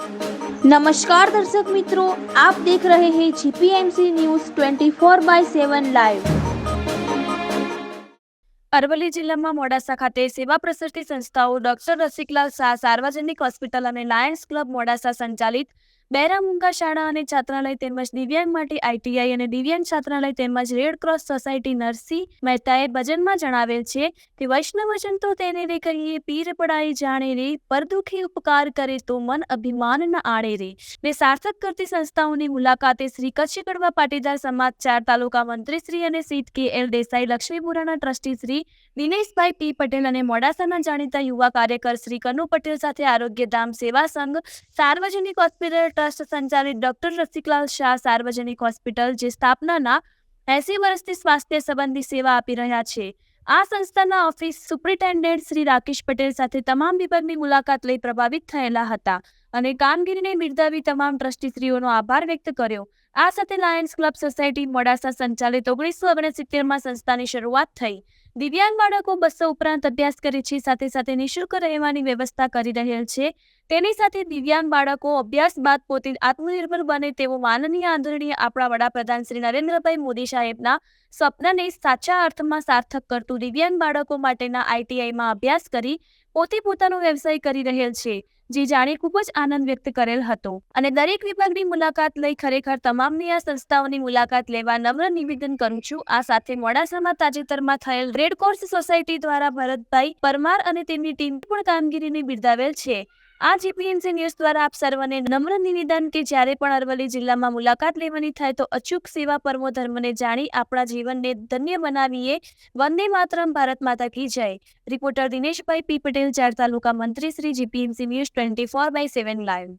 નમસ્કાર દર્શક મિત્રો, આપ દેખ રહે હે GPMC news 24 by 7 live Aravalli જિલ્લામાં મોડાસા ખાતે સેવા પ્રસરતી સંસ્થાઓ ડોક્ટર રસિકલાલ શાહ સાર્વજનિક હોસ્પિટલ અને લાયન્સ ક્લબ મોડાસા સંચાલિત બૈરામુંગા શાળા અને છાત્રાલય તેમજ દિવ્યાંગ માટે આઈટીઆઈ અને દિવ્યાંગ છાત્રાલય તેમજ રેડ ક્રોસ સોસાયટી નરસિંહ મહેતાએ ભજનમાં જણાવેલ છે કે વૈષ્ણવજન તો તેને રે કહીએ પીર પડાઈ જાણે રે, પરદુખી ઉપકાર કરે તો મન અભિમાનના આડે રે. ને સાર્થક કરતી સંસ્થાઓની મુલાકાતે શ્રી કચ્છી કડવા પાટીદાર સમાજ ચાર તાલુકા મંત્રી શ્રી અને સીટ કે એલ દેસાઈ, લક્ષ્મીપુરાના ટ્રસ્ટી શ્રી દિનેશભાઈ પી પટેલ અને મોડાસાના જાણીતા યુવા કાર્યકર શ્રી કનુ પટેલ સાથે આરોગ્યધામ સેવા સંઘ, સાર્વજનિક હોસ્પિટલ ટ્રસ્ટ સંચાલિત ડોક્ટર રસિકલાલ શાહ સાર્વજનિક હોસ્પિટલ, જે સ્થાપનાના એસી વર્ષથી સ્વાસ્થ્ય સંબંધી સેવા આપી રહ્યા છે. આ સંસ્થાના ઓફિસ સુપ્રિન્ટેન્ડન્ટ શ્રી રાકેશ પટેલ સાથે તમામ વિભાગની મુલાકાત લઈ પ્રભાવિત થયેલા હતા અને કામગીરીને બિરદાવી તમામ ટ્રસ્ટીશ્રીઓનો આભાર વ્યક્ત કર્યો. આ સાથે લાયન્સ ક્લબ સોસાયટી મોડાસા સંચાલિત ઓગણીસો ઓગણસિત્તેરમાં સંસ્થાની શરૂઆત થઈ. દિવ્યાંગ બાળકો બસો ઉપરાંત અભ્યાસ કરે છે, સાથે સાથે નિઃશુલ્ક રહેવાની વ્યવસ્થા કરી રહેલ છે. તેની સાથે દિવ્યાંગ બાળકો અભ્યાસ બાદ પોતે આત્મનિર્ભર બને તેવો માનનીય આદરણીય આપણા વડાપ્રધાન શ્રી નરેન્દ્રભાઈ મોદી સાહેબના સ્વપ્નને સાચા અર્થમાં સાર્થક કરતું દિવ્યાંગ બાળકો માટેના આઈટીઆઈમાં અભ્યાસ કરી પોતે પોતાનો વ્યવસાય કરી રહેલ છે, જે જાણે ખૂબ જ આનંદ વ્યક્ત કરેલ હતો. અને દરેક વિભાગની મુલાકાત લઈ ખરેખર તમામની આ સંસ્થાઓની મુલાકાત લેવા નમ્ર નિવેદન કરું છું. આ સાથે મોડાસામાં તાજેતરમાં થયેલ રેડ કોર્સ સોસાયટી દ્વારા ભરતભાઈ પરમાર અને તેમની ટીમ પણ કામગીરીને બિરદાવેલ છે. આ જીપીએમસી ન્યૂઝ દ્વારા આપ સર્વને નમ્ર નિવેદન કે જ્યારે પણ અરવલ્લી જિલ્લામાં મુલાકાત લેવાની થાય તો અચૂક સેવા પરમો ધર્મને જાણી આપણા જીવનને ધન્ય બનાવીએ. વંદે માતરમ, ભારત માતા કી જય. રિપોર્ટર દિનેશભાઈ પી પટેલ, ચાર તાલુકા મંત્રી Shri GPMC news twenty four by seven live.